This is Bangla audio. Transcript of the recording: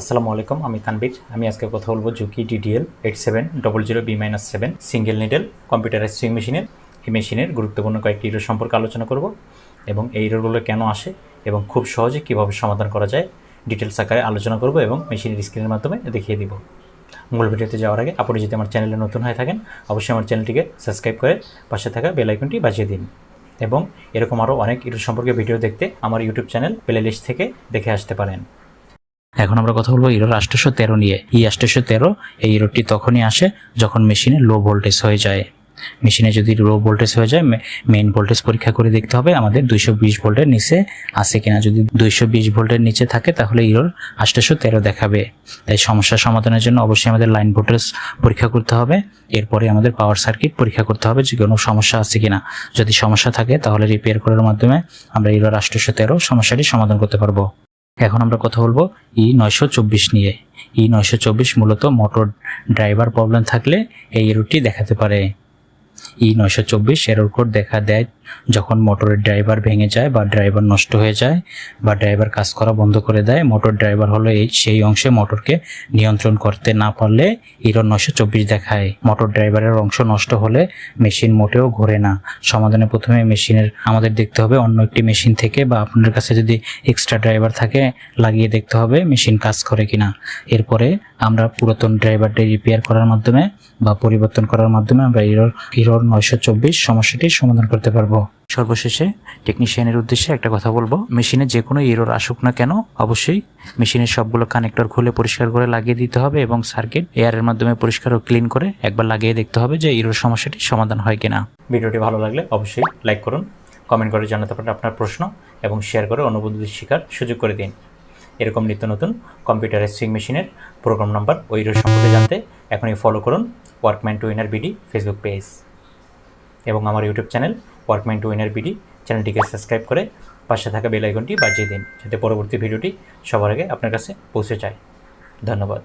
আসসালামু আলাইকুম, আমি তানবির আমি আজকে কথা বলব Juki DDL eight seven double zero B minus seven single needle computerize sewing মেশিনের এই মেশিনের গুরুত্বপূর্ণ কয়েকটি ইরোর সম্পর্কে আলোচনা করব এবং এই ইরোরগুলো কেন আসে এবং খুব সহজে কীভাবে সমাধান করা যায় ডিটেলস আকারে আলোচনা করব এবং মেশিনের স্ক্রিনের মাধ্যমে দেখিয়ে দিব। মূল ভিডিওতে যাওয়ার আগে আপনি যদি আমার চ্যানেলে নতুন হয়ে থাকেন, অবশ্যই আমার চ্যানেলটিকে সাবস্ক্রাইব করে পাশে থাকা বেল আইকনটি বাজিয়ে দিন এবং এরকম আরও অনেক ইরোর সম্পর্কে ভিডিও দেখতে আমার ইউটিউব চ্যানেল প্লে লিস্ট থেকে দেখে আসতে পারেন। এখন আমরা কথা বলব ইরোর আষ্টশো তেরো নিয়ে। ই আষ্টশো তেরো, এই ইরোরটি তখনই আসে যখন মেশিনে লো ভোল্টেজ হয়ে যায়। মেশিনে যদি লো ভোল্টেজ হয়ে যায় মেইন ভোল্টেজ পরীক্ষা করে দেখতে হবে আমাদের দুইশো বিশ ভোল্টের নিচে আছে কিনা। যদি দুইশো বিশ ভোল্টের নিচে থাকে, তাহলে ইরোর আষ্টশো তেরো দেখাবে। তাই সমস্যা সমাধানের জন্য অবশ্যই আমাদের লাইন ভোল্টেজ পরীক্ষা করতে হবে। এরপরে আমাদের পাওয়ার সার্কিট পরীক্ষা করতে হবে যে কোনো সমস্যা আছে কিনা। যদি সমস্যা থাকে, তাহলে রিপেয়ার করার মাধ্যমে আমরা ইরোর আষ্টশো তেরো সমস্যাটি সমাধান করতে পারব। এখন আমরা কথা বলব ই নয়শো চব্বিশ নিয়ে। ই নয়শো চব্বিশ মূলত মোটর ড্রাইভার প্রবলেম থাকলে এই রুটটি দেখাতে পারে। ই নয়শো চব্বিশ এরর কোড দেখা দেয় যখন মোটরের ড্রাইভার ভেঙে যায় বা ড্রাইভার নষ্ট হয়ে যায় বা ড্রাইভার কাজ করা বন্ধ করে দেয়। মোটর ড্রাইভার হলো এই, সেই অংশে মোটরকে নিয়ন্ত্রণ করতে না পারলে ইরর নয়শো চব্বিশ দেখায়। মোটর ড্রাইভারের অংশ নষ্ট হলে মেশিন মোটেও ঘোরে না। সমাধানে প্রথমে মেশিনের আমাদের দেখতে হবে অন্য একটি মেশিন থেকে বা আপনার কাছে যদি এক্সট্রা ড্রাইভার থাকে, লাগিয়ে দেখতে হবে মেশিন কাজ করে কিনা। এরপরে আমরা পুরাতন ড্রাইভারটি রিপেয়ার করার মাধ্যমে বা পরিবর্তন করার মাধ্যমে আমরা ইরোর ইরোর নয়শো চব্বিশ সমস্যাটির সমাধান করতে পারব। সর্বশেষে টেকনিশিয়ানের উদ্দেশ্যে একটা কথা বলব। মেশিনে যে কোনো ইরোর আসুক না কেন, অবশ্যই মেশিনের সবগুলো কানেক্টর খুলে পরিষ্কার করে লাগিয়ে দিতে হবে এবং সার্কিট এয়ারের মাধ্যমে পরিষ্কার ও ক্লিন করে একবার লাগিয়ে দেখতে হবে যে ইরোর সমস্যাটি সমাধান হয় কিনা। ভিডিওটি ভালো লাগলে অবশ্যই লাইক করুন কমেন্ট করে জানাতে পারেন আপনার প্রশ্ন এবং শেয়ার করে অনুবন্ধুদের শিকার সুযোগ করে দিন। এরকম নিত্য নতুন কম্পিউটারের সুইং মেশিনের প্রোগ্রাম নাম্বার ওই সম্পর্কে জানতে এখনই ফলো করুন workman to winner BD Facebook page এবং আমার YouTube channel workman to winner BD চ্যানেলটিকে সাবস্ক্রাইব করে পাশে থাকা বেল আইকনটি বাজিয়ে দিন, যাতে পরবর্তী ভিডিওটি সবার আগে আপনার কাছে পৌঁছে যায়। ধন্যবাদ।